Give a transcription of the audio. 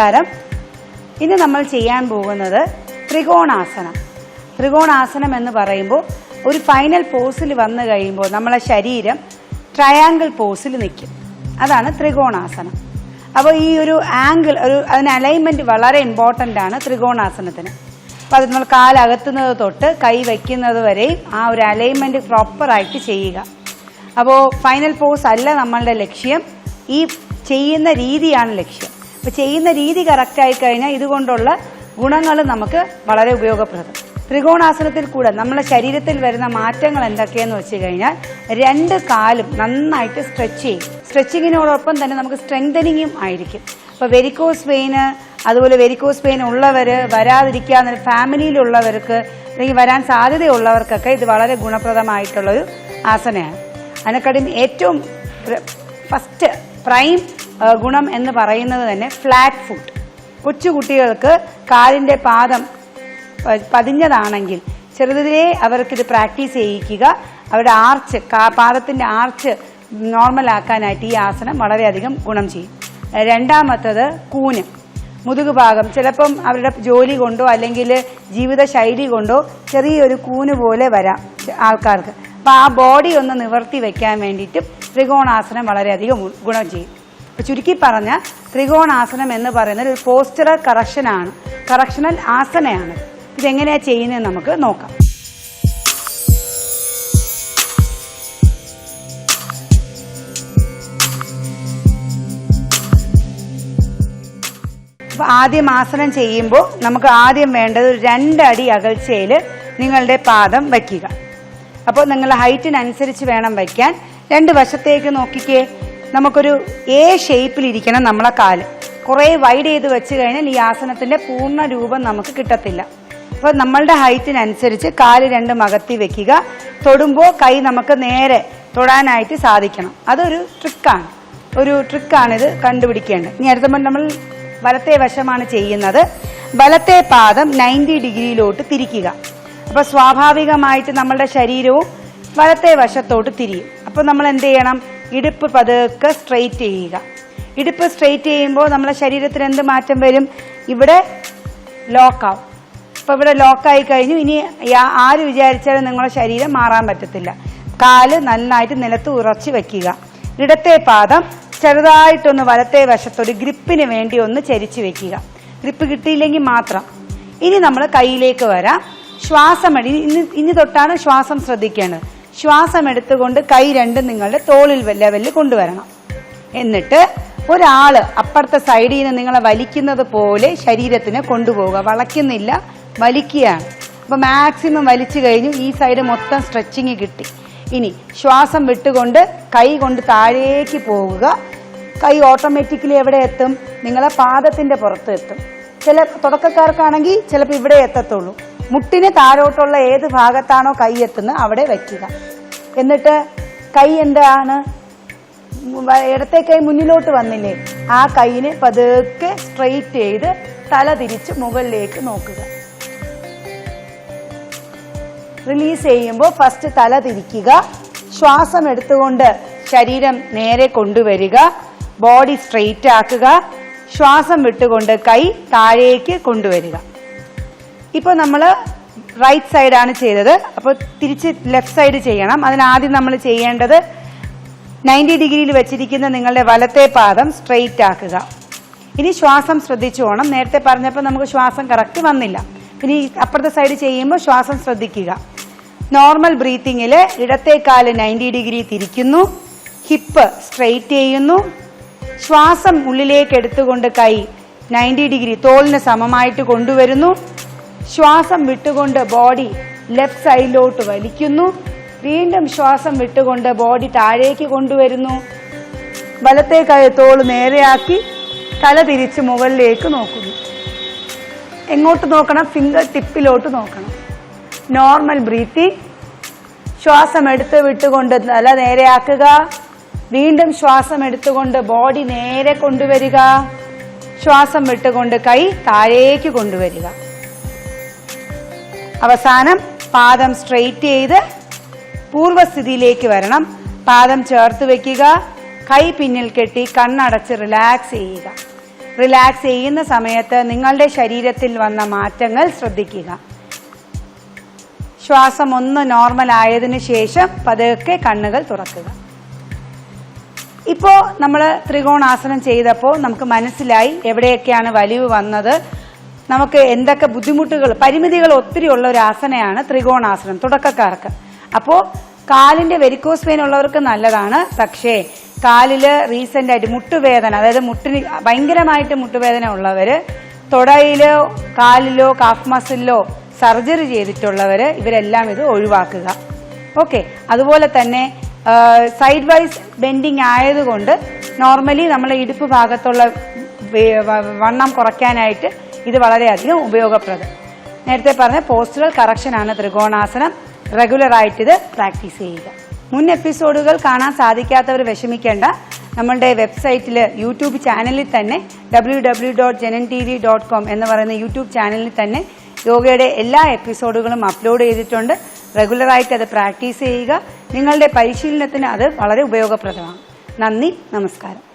നമസ്കാരം. ഇന്ന് നമ്മൾ ചെയ്യാൻ പോകുന്നത് ത്രികോണാസനം. ത്രികോണാസനം എന്ന് പറയുമ്പോൾ ഒരു ഫൈനൽ പോസിൽ വന്നു കഴിയുമ്പോൾ നമ്മളെ ശരീരം ട്രയാങ്കിൾ പോസിൽ നിൽക്കും. അതാണ് ത്രികോണാസനം. അപ്പോൾ ഈ ഒരു ആംഗിൾ ഒരു അതിന് അലൈൻമെന്റ് വളരെ ഇമ്പോർട്ടന്റ് ആണ് ത്രികോണാസനത്തിന്. അപ്പോൾ അത് നമ്മൾ കാലകത്തുന്നത് തൊട്ട് കൈ വയ്ക്കുന്നത് വരെയും ആ ഒരു അലൈൻമെന്റ് പ്രോപ്പറായിട്ട് ചെയ്യുക. അപ്പോൾ ഫൈനൽ പോസ് അല്ല നമ്മളുടെ ലക്ഷ്യം. ഈ ചെയ്യുന്ന രീതിയാണ് ലക്ഷ്യം. അപ്പോൾ ചെയ്യുന്ന രീതി കറക്റ്റായി കഴിഞ്ഞാൽ ഇതുകൊണ്ടുള്ള ഗുണങ്ങൾ നമുക്ക് വളരെ ഉപയോഗപ്രദം. ത്രികോണാസനത്തിൽ കൂടെ നമ്മളെ ശരീരത്തിൽ വരുന്ന മാറ്റങ്ങൾ എന്തൊക്കെയെന്ന് വെച്ച് കഴിഞ്ഞാൽ രണ്ട് കാലും നന്നായിട്ട് സ്ട്രെച്ച് ചെയ്യും. സ്ട്രെച്ചിങ്ങിനോടൊപ്പം തന്നെ നമുക്ക് സ്ട്രെങ്തനിങ്ങും ആയിരിക്കും. അപ്പോൾ വെരിക്കോസ് വെയിന് അതുപോലെ വെരിക്കോസ് പെയിൻ ഉള്ളവർ വരാതിരിക്കാവുന്ന ഫാമിലിയിലുള്ളവർക്ക് അല്ലെങ്കിൽ വരാൻ സാധ്യതയുള്ളവർക്കൊക്കെ ഇത് വളരെ ഗുണപ്രദമായിട്ടുള്ളൊരു ആസനയാണ്. അതിനെക്കാട്ടിൽ ഏറ്റവും ഫസ്റ്റ് പ്രൈം ഗുണം എന്ന് പറയുന്നത് തന്നെ ഫ്ലാറ്റ് ഫുട്ട് കൊച്ചുകുട്ടികൾക്ക് കാലിന്റെ പാദം പതിഞ്ഞതാണെങ്കിൽ ചെറുതിലേ അവർക്കിത് പ്രാക്ടീസ് ചെയ്യിക്കുക. അവരുടെ ആർച്ച് പാദത്തിന്റെ ആർച്ച് നോർമൽ ആക്കാനായിട്ട് ഈ ആസനം വളരെയധികം ഗുണം ചെയ്യും. രണ്ടാമത്തത് കൂന്. മുതുക് ഭാഗം ചിലപ്പം അവരുടെ ജോലി കൊണ്ടോ അല്ലെങ്കിൽ ജീവിത ശൈലി കൊണ്ടോ ചെറിയൊരു കൂന് പോലെ വരാം ആൾക്കാർക്ക്. അപ്പോൾ ആ ബോഡി ഒന്ന് നിവർത്തി വെക്കാൻ വേണ്ടിയിട്ടും ത്രികോണാസനം വളരെയധികം ഗുണം ചെയ്യും. അപ്പൊ ചുരുക്കി പറഞ്ഞ ത്രികോണാസനം എന്ന് പറയുന്നത് ഒരു പോസ്റ്ററൽ കറക്ഷനാണ്. കറക്ഷണൽ ആസനയാണ്. ഇതെങ്ങനെയാ ചെയ്യുന്നത് നമുക്ക് നോക്കാം. അപ്പോൾ ആദ്യം ആസനം ചെയ്യുമ്പോൾ നമുക്ക് ആദ്യം വേണ്ടത് ഒരു രണ്ടടി അകൽച്ചയിൽ നിങ്ങളുടെ പാദം വയ്ക്കുക. അപ്പോൾ നിങ്ങളുടെ ഹൈറ്റിനനുസരിച്ച് വേണം വയ്ക്കാൻ. രണ്ട് വശത്തേക്ക് നോക്കിക്കേ. നമുക്കൊരു എ ഷേപ്പിലിരിക്കണം നമ്മളെ കാൽ. കുറേ വൈഡ് ചെയ്ത് വെച്ച് കഴിഞ്ഞാൽ ഈ ആസനത്തിന്റെ പൂർണ രൂപം നമുക്ക് കിട്ടത്തില്ല. അപ്പോൾ നമ്മളുടെ ഹൈറ്റിനനുസരിച്ച് കാൽ രണ്ട് അകത്തി വെക്കുക. തൊടുമ്പോൾ കൈ നമുക്ക് നേരെ തൊടാനായിട്ട് സാധിക്കണം. അതൊരു ട്രിക്കാണ് ഒരു ട്രിക്കാണിത് കണ്ടുപിടിക്കേണ്ടത്. ഇനി അടുത്ത നമ്മൾ വലത്തെ വശമാണ് ചെയ്യുന്നത്. വലത്തെ പാദം നയന്റി ഡിഗ്രിയിലോട്ട് തിരിക്കുക. അപ്പോൾ സ്വാഭാവികമായിട്ട് നമ്മളുടെ ശരീരവും വലത്തെ വശത്തോട്ട് തിരിയും. അപ്പോൾ നമ്മൾ എന്ത് ചെയ്യണം? ഇടുപ്പ് പതുക്കെ സ്ട്രെയിറ്റ് ചെയ്യുക. ഇടുപ്പ് സ്ട്രെയിറ്റ് ചെയ്യുമ്പോൾ നമ്മുടെ ശരീരത്തിൽ എന്ത് മാറ്റം വരും? ഇവിടെ ലോക്കാവും അപ്പോൾ ഇവിടെ ലോക്കായി കഴിഞ്ഞു. ഇനി ആര് വിചാരിച്ചാലും നിങ്ങളുടെ ശരീരം മാറാൻ പറ്റത്തില്ല. കാൽ നന്നായിട്ട് നിലത്ത് ഉറച്ചു വെക്കുക. ഇടത്തെ പാദം ചെറുതായിട്ടൊന്ന് വലത്തെ വശത്തൊരു ഗ്രിപ്പിന് വേണ്ടി ഒന്ന് ചരിച്ചു വെക്കുക. ഗ്രിപ്പ് കിട്ടിയില്ലെങ്കിൽ മാത്രം. ഇനി നമ്മൾ കയ്യിലേക്ക് വരാം. ശ്വാസം ഇനി ഇനി തൊട്ടാണ് ശ്വാസം ശ്രദ്ധിക്കേണ്ടത്. ശ്വാസം എടുത്തുകൊണ്ട് കൈ രണ്ടും നിങ്ങളുടെ തോളിൽ ലെവലിൽ കൊണ്ടുവരണം. എന്നിട്ട് ഒരാൾ അപ്പുറത്തെ സൈഡിൽ നിന്ന് നിങ്ങളെ വലിക്കുന്നത് പോലെ ശരീരത്തിനെ കൊണ്ടുപോവുക. വളയ്ക്കുന്നില്ല വലിക്കുകയാണ്. അപ്പോൾ മാക്സിമം വലിച്ചു കഴിഞ്ഞു ഈ സൈഡ് മൊത്തം സ്ട്രെച്ചിങ് കിട്ടി. ഇനി ശ്വാസം വിട്ടുകൊണ്ട് കൈ കൊണ്ട് താഴേക്ക് പോവുക. കൈ ഓട്ടോമാറ്റിക്കലി എവിടെ എത്തും? നിങ്ങളെ പാദത്തിന്റെ പുറത്ത് എത്തും. ചില തുടക്കക്കാർക്കാണെങ്കിൽ ചിലപ്പോൾ ഇവിടെ എത്തത്തുള്ളൂ. മുട്ടിന് താഴോട്ടുള്ള ഏത് ഭാഗത്താണോ കൈ എത്തുന്നത് അവിടെ വയ്ക്കുക എന്നിട്ട് കൈ എന്താണ്? ഇടത്തെ കൈ മുന്നിലോട്ട് വന്നില്ലേ? ആ കൈയിനെ പതുക്കെ സ്ട്രെയിറ്റ് ചെയ്ത് തല തിരിച്ച് മുകളിലേക്ക് നോക്കുക. റിലീസ് ചെയ്യുമ്പോൾ ഫസ്റ്റ് തല തിരിക്കുക. ശ്വാസം എടുത്തുകൊണ്ട് ശരീരം നേരെ കൊണ്ടുവരിക. ബോഡി സ്ട്രെയിറ്റ് ആക്കുക. ശ്വാസം വിട്ടുകൊണ്ട് കൈ താഴേക്ക് കൊണ്ടുവരിക. ഇപ്പോൾ നമ്മൾ റൈറ്റ് സൈഡാണ് ചെയ്തത്. അപ്പോൾ തിരിച്ച് ലെഫ്റ്റ് സൈഡ് ചെയ്യണം. അതിനാദ്യം നമ്മൾ ചെയ്യേണ്ടത് നയന്റി ഡിഗ്രിയിൽ വെച്ചിരിക്കുന്ന നിങ്ങളുടെ വലത്തെ പാദം സ്ട്രെയിറ്റ് ആക്കുക. ഇനി ശ്വാസം ശ്രദ്ധിച്ചു പോകണം നേരത്തെ പറഞ്ഞപ്പോൾ നമുക്ക് ശ്വാസം കറക്റ്റ് വന്നില്ല. ഇനി അപ്പുറത്തെ സൈഡ് ചെയ്യുമ്പോൾ ശ്വാസം ശ്രദ്ധിക്കുക. നോർമൽ ബ്രീത്തിങ്ങിൽ ഇടത്തേക്കാൽ നയന്റി ഡിഗ്രി തിരിക്കുന്നു. ഹിപ്പ് സ്ട്രെയിറ്റ് ചെയ്യുന്നു. ശ്വാസം ഉള്ളിലേക്ക് എടുത്തുകൊണ്ട് കൈ നയന്റി ഡിഗ്രി തോളിന് സമമായിട്ട് കൊണ്ടുവരുന്നു. ശ്വാസം വിട്ടുകൊണ്ട് ബോഡി ലെഫ്റ്റ് സൈഡിലോട്ട് വലിക്കുന്നു. വീണ്ടും ശ്വാസം വിട്ടുകൊണ്ട് ബോഡി താഴേക്ക് കൊണ്ടുവരുന്നു. വലത്തെ കൈ തോൾ നേരെയാക്കി തല തിരിച്ച് മുകളിലേക്ക് നോക്കുന്നു. എങ്ങോട്ട് നോക്കണം? ഫിംഗർ ടിപ്പിലോട്ട് നോക്കണം. നോർമൽ ബ്രീത്തിങ് ശ്വാസം എടുത്ത് വിട്ടുകൊണ്ട് തല നേരെയാക്കുക. വീണ്ടും ശ്വാസം എടുത്തുകൊണ്ട് ബോഡി നേരെ കൊണ്ടുവരിക. ശ്വാസം വിട്ടുകൊണ്ട് കൈ താഴേക്ക് കൊണ്ടുവരിക. അവസാനം പാദം സ്ട്രെയിറ്റ് ചെയ്ത് പൂർവസ്ഥിതിയിലേക്ക് വരണം. പാദം ചേർത്ത് വെക്കുക. കൈ പിന്നിൽ കെട്ടി കണ്ണടച്ച് റിലാക്സ് ചെയ്യുക. റിലാക്സ് ചെയ്യുന്ന സമയത്ത് നിങ്ങളുടെ ശരീരത്തിൽ വന്ന മാറ്റങ്ങൾ ശ്രദ്ധിക്കുക. ശ്വാസം ഒന്ന് നോർമൽ ആയതിനു ശേഷം പതുക്കെ കണ്ണുകൾ തുറക്കുക. ഇപ്പോൾ നമ്മൾ ത്രികോണാസനം ചെയ്തപ്പോൾ നമുക്ക് മനസ്സിലായി എവിടെയൊക്കെയാണ് വലിവ് വന്നത്. നമുക്ക് എന്തൊക്കെ ബുദ്ധിമുട്ടുകൾ പരിമിതികൾ ഒത്തിരി ഉള്ള ഒരു ആസനയാണ് ത്രികോണാസനം തുടക്കക്കാർക്ക്. അപ്പോൾ കാലിന്റെ വെരിക്കോസ് വെയിൻ ഉള്ളവർക്ക് നല്ലതാണ്. പക്ഷേ കാലിൽ റീസെന്റ് ആയിട്ട് മുട്ടുവേദന അതായത് മുട്ടിന് ഭയങ്കരമായിട്ട് മുട്ടുവേദന ഉള്ളവര് തൊടയിലോ കാലിലോ കാഫ് മസിലിലോ സർജറി ചെയ്തിട്ടുള്ളവര് ഇവരെല്ലാം ഇത് ഒഴിവാക്കുക. ഓക്കെ അതുപോലെ തന്നെ സൈഡ് വൈസ് ബെൻഡിങ് ആയതുകൊണ്ട് നോർമലി നമ്മളെ ഇടുപ്പ് ഭാഗത്തുള്ള വണ്ണം കുറയ്ക്കാനായിട്ട് ഇത് വളരെയധികം ഉപയോഗപ്രദം. നേരത്തെ പറഞ്ഞ പോസ്റ്റുറൽ കറക്ഷനാണ് ത്രികോണാസനം റെഗുലർ ആയിട്ട് ഇത് പ്രാക്ടീസ് ചെയ്യുക. മുൻ എപ്പിസോഡുകൾ കാണാൻ സാധിക്കാത്തവർ വിഷമിക്കേണ്ട. നമ്മളുടെ വെബ്സൈറ്റിൽ യൂട്യൂബ് ചാനലിൽ തന്നെ W W dot Janan T V dot com എന്ന് പറയുന്ന യൂട്യൂബ് ചാനലിൽ തന്നെ യോഗയുടെ എല്ലാ എപ്പിസോഡുകളും അപ്ലോഡ് ചെയ്തിട്ടുണ്ട്. റെഗുലറായിട്ട് അത് പ്രാക്ടീസ് ചെയ്യുക. നിങ്ങളുടെ പരിശീലനത്തിന് അത് വളരെ ഉപയോഗപ്രദമാണ്. നന്ദി നമസ്കാരം.